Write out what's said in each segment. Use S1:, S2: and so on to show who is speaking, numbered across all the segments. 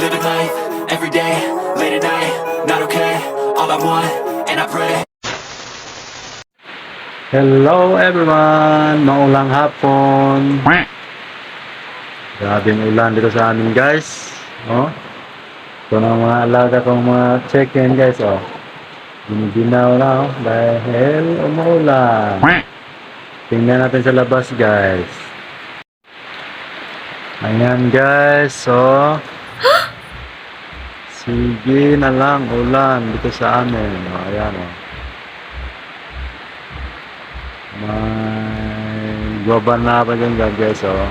S1: Living life, every day, late at night, not okay. All I want, and I pray.
S2: Hello everyone! Maulang hapon! Grabing ulan dito sa amin guys. Oh. Ito na ang mga alaga kong mga chicken guys. Oh. Giniginaw na oh. Dahil umuulan. Tingnan natin sa labas guys. Ayan guys. So. Sige na lang ulan dito sa amin. Oh, ayan oh. May guava na pa dyan guys, oh.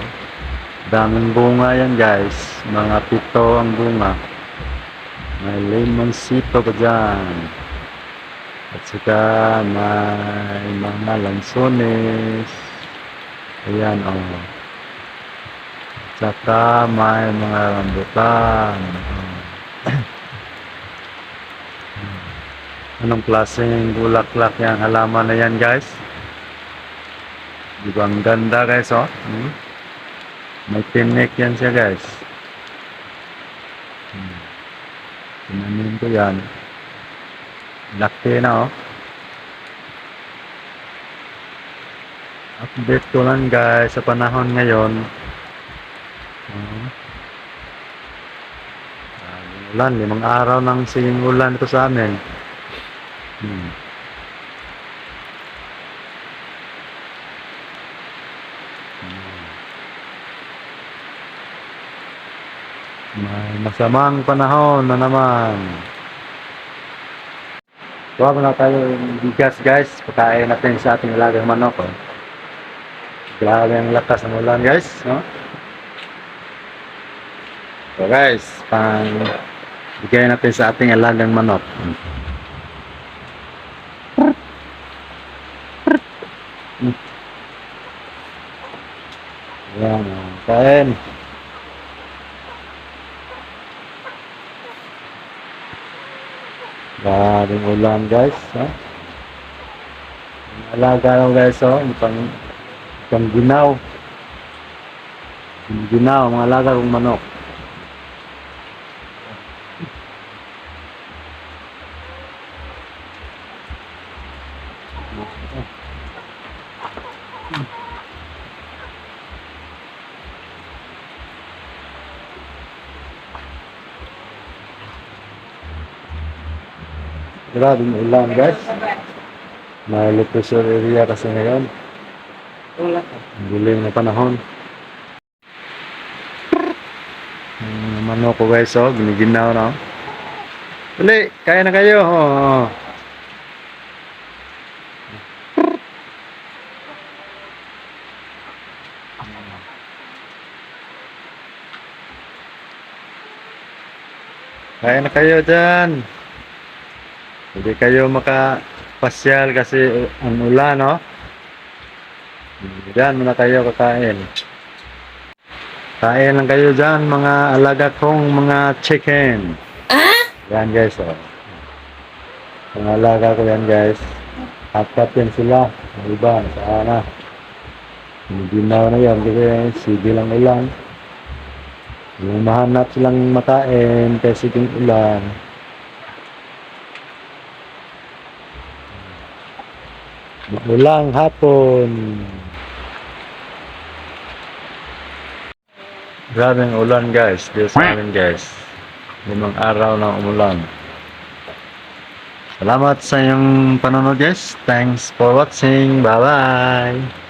S2: Daming bunga yan guys. Mga pito ang bunga. May lemonsito pa dyan. At saka may mga lansones. Ayan, oh. At saka may mga rambutan. Oh. Anong klaseng bulaklak yung halaman na yan guys? Di ba ang ganda guys, oh? Hmm? May tinik yan siya guys. Hmm. Tinanin ko yan. Laki na, oh. Update ko lang guys sa panahon ngayon. Hmm. Ah, ulan, limang araw nang singing ulan ito sa amin. Hmm. May masamang panahon na naman. Kuha muna tayo ng bigas guys. Pagkain natin sa ating alagang manok. Oh. Grabe ang lakas ng ulan guys. No? So guys, pang bigay natin sa ating alagang manok. Ayan, oh. kain. Maraming ulan guys. Ha? Alaga ko guys. Oh, pang, pang ginaw. Yung ginaw, mga alaga kong manok. Grabing ulan guys. May low pressure area kasi ngayon. Ang dilim na panahon. Ang manok ko guys, oh, giniginaw na. oh. Dali, kaya na kayo. Oh, oh. Kaya na kayo dyan. Hindi kayo makapasyal kasi ang ulan, no? Diyan muna kayo kakain. Kain lang kayo dyan, mga alaga kong mga chicken. Yan guys, oh. Mga alaga ko yan guys. Apat yan sila. Ang iba, sana. Hindi na na yan kasi sige lang ulan. Yung mahanap silang makain kasi yung ulan. Ulang hapon. Grabing ulan guys. Dito sa amin guys. Limang araw na umulan. Salamat sa inyong panonood guys. Thanks for watching. Bye bye.